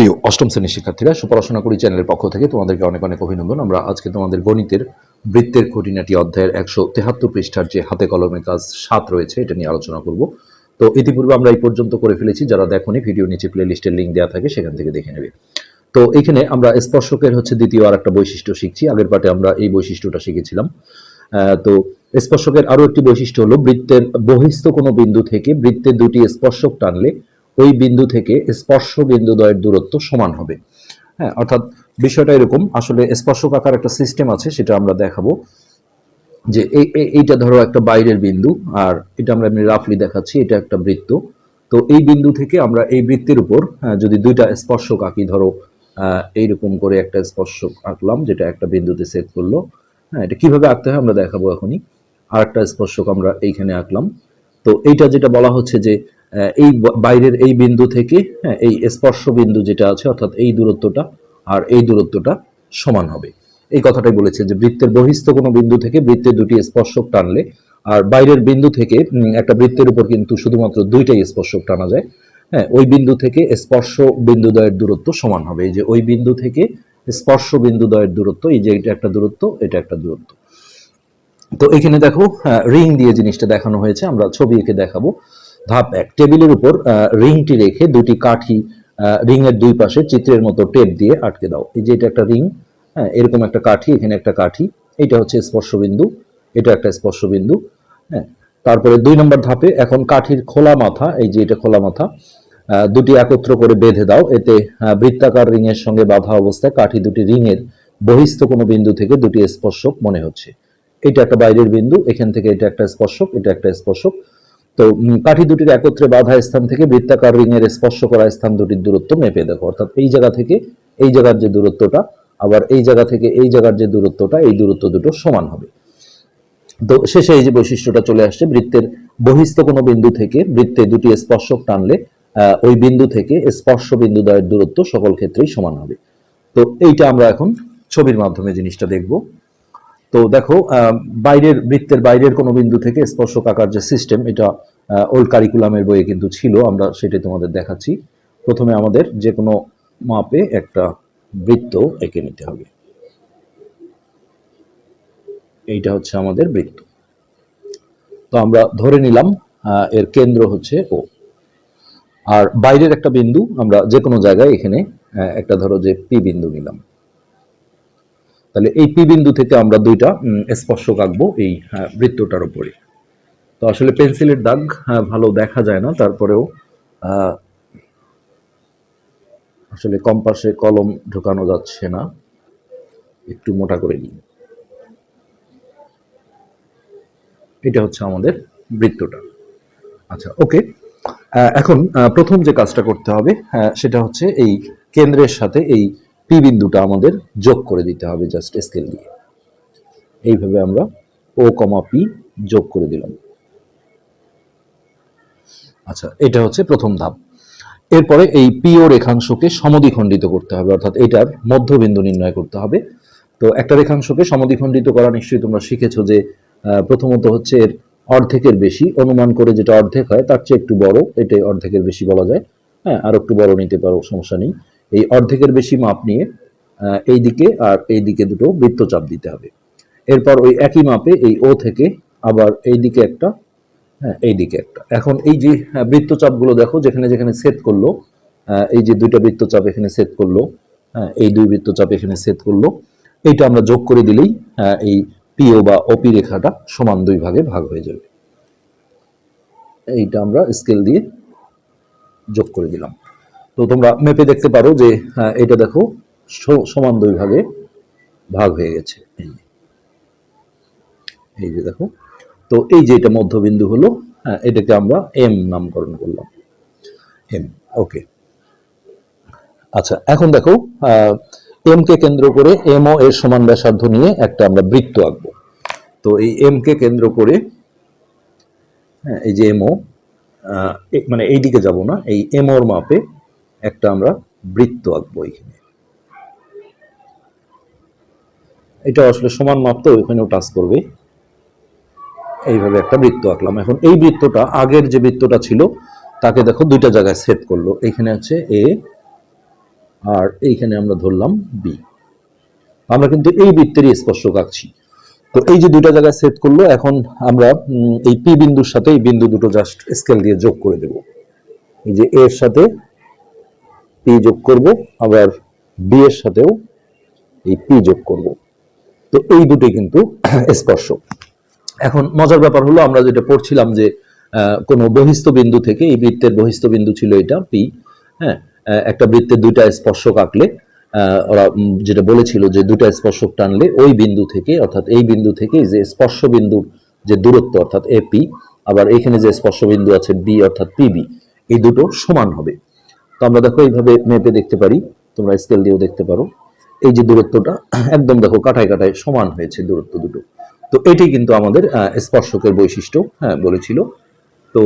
প্রিয় অষ্টম শ্রেণির শিক্ষার্থীরা, সুপড়াশোনা করি চ্যানেলের পক্ষ থেকে তোমাদেরকে অনেক অনেক অভিনন্দন। আমরা আজকে তোমাদের গণিতের বৃত্তের খুঁটিনাটি অধ্যায়ের একশো তেহাত্তর পৃষ্ঠার যে হাতে কলমে কাজ সাত রয়েছে, এটা নিয়ে আলোচনা করব। তো ইতিপূর্বে আমরা এই পর্যন্ত করে ফেলেছি, যারা দেখোনি, ভিডিও নিচে প্লে লিস্টের লিঙ্ক দেওয়া থাকে, সেখান থেকে দেখে নেবে। তো এখানে আমরা স্পর্শকের হচ্ছে দ্বিতীয় আর একটা বৈশিষ্ট্য শিখছি। আগের পাটে আমরা এই বৈশিষ্ট্যটা শিখেছিলাম। তো স্পর্শকের আরও একটি বৈশিষ্ট্য হলো, বৃত্তের বহিস্থ কোনো বিন্দু থেকে বৃত্তের দুটি স্পর্শক টানলে ওই বিন্দু থেকে স্পর্শ বিন্দুদ্বয়ের দূরত্ব সমান হবে। হ্যাঁ অর্থাৎ বিষয়টা এরকম আসলে স্পর্শক একটা সিস্টেম আছে সেটা আমরা দেখাবো। যে এই এই- এইটা ধরো একটা বাইরের বিন্দু আর এটা আমরা এমনি রাফলি দেখাচ্ছি এটা একটা বৃত্ত। তো এই বিন্দু থেকে আমরা এই বৃত্তের উপর হ্যাঁ, যদি দুইটা স্পর্শক আঁকি ধরো এইরকম করে একটা স্পর্শক আঁকলাম যেটা একটা বিন্দুতে সেট করল হ্যাঁ এটা কীভাবে আঁকতে হয় আমরা দেখাবো এখনই। আর একটা স্পর্শক আমরা এইখানে আঁকলাম। তো এইটা যেটা বলা হচ্ছে যে এই বাইরের এই বিন্দু থেকে হ্যাঁ এই স্পর্শ বিন্দু যেটা আছে, অর্থাৎ এই দূরত্বটা আর এই দূরত্বটা সমান হবে। এই কথাটাই বলেছে যে বৃত্তের বহিস্থ কোনো বিন্দু থেকে বৃত্তের দুটি স্পর্শক টানলে, আর বাইরের বিন্দু থেকে একটা বৃত্তের উপর কিন্তু শুধুমাত্র দুইটাই স্পর্শক টানা যায় হ্যাঁ ওই বিন্দু থেকে স্পর্শ বিন্দুদ্বয়ের দূরত্ব সমান হবে। এই যে ওই বিন্দু থেকে স্পর্শ বিন্দুদ্বয়ের দূরত্ব, এই যে এটা একটা দূরত্ব, এটা একটা দূরত্ব। তো এখানে দেখো রিং দিয়ে জিনিসটা দেখানো হয়েছে, আমরা ছবি এঁকে দেখাবো। ধাপ এক। টেবিলের উপর রিংটি রেখে দুটি কাঠি রিং এর দুই পাশে চিত্রের মতো টেপ দিয়ে আটকে দাও। এই যে এটা একটা রিং হ্যাঁ এরকম একটা কাঠি, এখানে একটা কাঠি, এটা হচ্ছে স্পর্শবিন্দু, এটা একটা স্পর্শবিন্দু হ্যাঁ। তারপরে দুই নম্বর ধাপে এখন কাঠির খোলা মাথা, এই যে এটা খোলা মাথা দুটি একত্র করে বেঁধে দাও। এতে বৃত্তাকার রিং এর সঙ্গে বাঁধা অবস্থায় কাঠি দুটি রিং এর বহিস্থ কোনো বিন্দু থেকে দুটি স্পর্শক মনে হচ্ছে। এটা একটা বাইরের বিন্দু, এখান থেকে এটা একটা স্পর্শক, এটা একটা স্পর্শক। তো কাঠি দুটির একত্রে বাঁধা স্থান থেকে বৃত্তাকার রিং এর স্পর্শ করা স্থান দুটির দূরত্ব মেপে দেখো। অর্থাৎ এই জায়গা থেকে এই জায়গার যে দূরত্বটা, আবার এই জায়গা থেকে এই জায়গার যে দূরত্বটা, এই দূরত্ব দুটো সমান হবে। তো শেষে এই যে বৈশিষ্ট্যটা চলে আসছে, বৃত্তের বহিস্থ কোনো বিন্দু থেকে বৃত্তে দুটি স্পর্শক টানলে ওই বিন্দু থেকে স্পর্শ বিন্দুদ্বয়ের দূরত্ব সকল ক্ষেত্রেই সমান হবে। তো এইটা আমরা এখন ছবির মাধ্যমে জিনিসটা দেখব। তো দেখো বাইরের, বৃত্তের বাইরের কোনো বিন্দু থেকে স্পর্শক আকার যে সিস্টেম এটা ওল্ড কারিকুলামের বইয়ে কিন্তু ছিল, আমরা সেটাই তোমাদের দেখাচ্ছি। প্রথমে আমাদের যে কোনো মাপে একটা বৃত্ত এঁকে নিতে হবে। এইটা হচ্ছে আমাদের বৃত্ত। তো আমরা ধরে নিলাম এর কেন্দ্র হচ্ছে ও। আর বাইরের একটা বিন্দু আমরা যে কোনো জায়গায় এখানে একটা ধরো যে পি বিন্দু নিলাম। তাহলে এই পি বিন্দু থেকে আমরা দুইটা স্পর্শক আঁকবো এই বৃত্তটার উপরে। তো আসলে পেন্সিলের দাগ আহ, ভালো দেখা যায় না। তারপরেও আসলে কম্পাসে কলম ঢোকানো যাচ্ছে না। একটু মোটা করে নিই এটা হচ্ছে আমাদের বৃত্তটা। আচ্ছা ওকে। এখন প্রথম যে কাজটা করতে হবে আহ, সেটা হচ্ছে এই কেন্দ্রের সাথে এই পি বিন্দুটা আমাদের যোগ করে দিতে হবে জাস্ট স্কেল দিয়ে। এইভাবে আমরা ও কমা পি যোগ করে দিলাম। আচ্ছা এটা হচ্ছে প্রথম ধাপ। এরপরে এই পি ও রেখাংশকে সমদ্বিখণ্ডিত করতে হবে, অর্থাৎ এটার মধ্যবিন্দু নির্ণয় করতে হবে। তো একটা রেখাংশকে সমদ্বিখণ্ডিত করা নিশ্চয়ই তোমরা শিখেছো যে প্রথমত হচ্ছে এর অর্ধেকের বেশি, অনুমান করে যেটা অর্ধেক হয় তার চেয়ে একটু বড়, এটাই অর্ধেকের বেশি বলা যায়। হ্যাঁ আর একটু বড় নিতে পারো, সমস্যা নেই। এই অর্ধেকের বেশি মাপ নিয়ে এই দিকে আর এই দিকে দুটো বৃত্তচাপ দিতে হবে। এরপর ওই একই মাপে এই ও থেকে আবার এই দিকে একটা হ্যাঁ এই দিকে একটা। এখন এই যে হ্যাঁ, বৃত্তচাপগুলো দেখো যেখানে যেখানে সেট করল এই যে দুইটা বৃত্তচাপ এখানে সেট করল হ্যাঁ এই দুই বৃত্তচাপ এখানে সেট করল এইটা আমরা যোগ করে দিলেই এই পিও বা ওপি রেখাটা সমান দুই ভাগে ভাগ হয়ে যাবে। এইটা আমরা স্কেল দিয়ে যোগ করে দিলাম। তো তোমরা মেপে দেখতে পারো যে এটা দেখো সমান দুই ভাগে ভাগ হয়ে গেছে। এই যে দেখো তো এই যে এটা মধ্যবিন্দু হলো হ্যাঁ এটাকে আমরা এম নামকরণ করলাম। এম ওকে আচ্ছা এখন দেখো এম কে কেন্দ্র করে এম ও এর সমান ব্যাসার্ধ নিয়ে একটা আমরা বৃত্ত আঁকবো। তো এই এম কে কেন্দ্র করে হ্যাঁ এই যে এমও মানে এই দিকে যাব না, এই এমওর মাপে একটা আমরা বৃত্ত আঁকবো এইখানে। এটা আসলে সমান মাপ তো ওইখানেও টাচ করবে। এইভাবে একটা বৃত্ত আঁকলাম। এখন এই বৃত্তটা, আগের যে বৃত্তটা ছিল, তাকে দেখো দুইটা জায়গায় সেট করল। এখানে আছে এ আর এইখানে আমরা ধরলাম বি আমরা কিন্তু এই বৃত্তেরই স্পর্শক আঁকছি। তো এই যে দুইটা জায়গায় সেট করল, এখন আমরা এই পি বিন্দুর সাথে এই বিন্দু দুটো জাস্ট স্কেল দিয়ে যোগ করে দেব। এই যে এর সাথে পি যোগ করব, আবার বি এর সাথেও এই পি যোগ করব। তো এই দুটোই কিন্তু স্পর্শক। এখন মজার ব্যাপার হলো, আমরা যেটা পড়ছিলাম যে কোনো বহিস্থ বিন্দু থেকে, এই বৃত্তের বহিস্থ বিন্দু ছিল এটা পি হ্যাঁ? একটা বৃত্তের দুইটা স্পর্শক আঁকলে ওরা যেটা বলেছিল যে দুইটা স্পর্শক টানলে ওই বিন্দু থেকে, অর্থাৎ এই বিন্দু থেকে যে স্পর্শ বিন্দুর যে দূরত্ব, অর্থাৎ এপি আবার এখানে যে স্পর্শ বিন্দু আছে বি অর্থাৎ পিবি এই দুটো সমান হবে। তো আমরা দেখো এইভাবে মেপে দেখতে পারি, তোমরা স্কেল দিয়েও দেখতে পারো। এই যে দূরত্বটা, একদম দেখো কাটায় কাটায় সমান হয়েছে দূরত্ব দুটো। তো এটি কিন্তু আমাদের স্পর্শকের বৈশিষ্ট্য হ্যাঁ বলেছিল। তো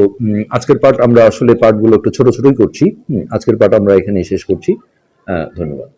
আজকের পাঠ আমরা আসলে পাঠগুলো একটু ছোট ছোটই করছি। আজকের পাঠ আমরা এখানে শেষ করছি। ধন্যবাদ।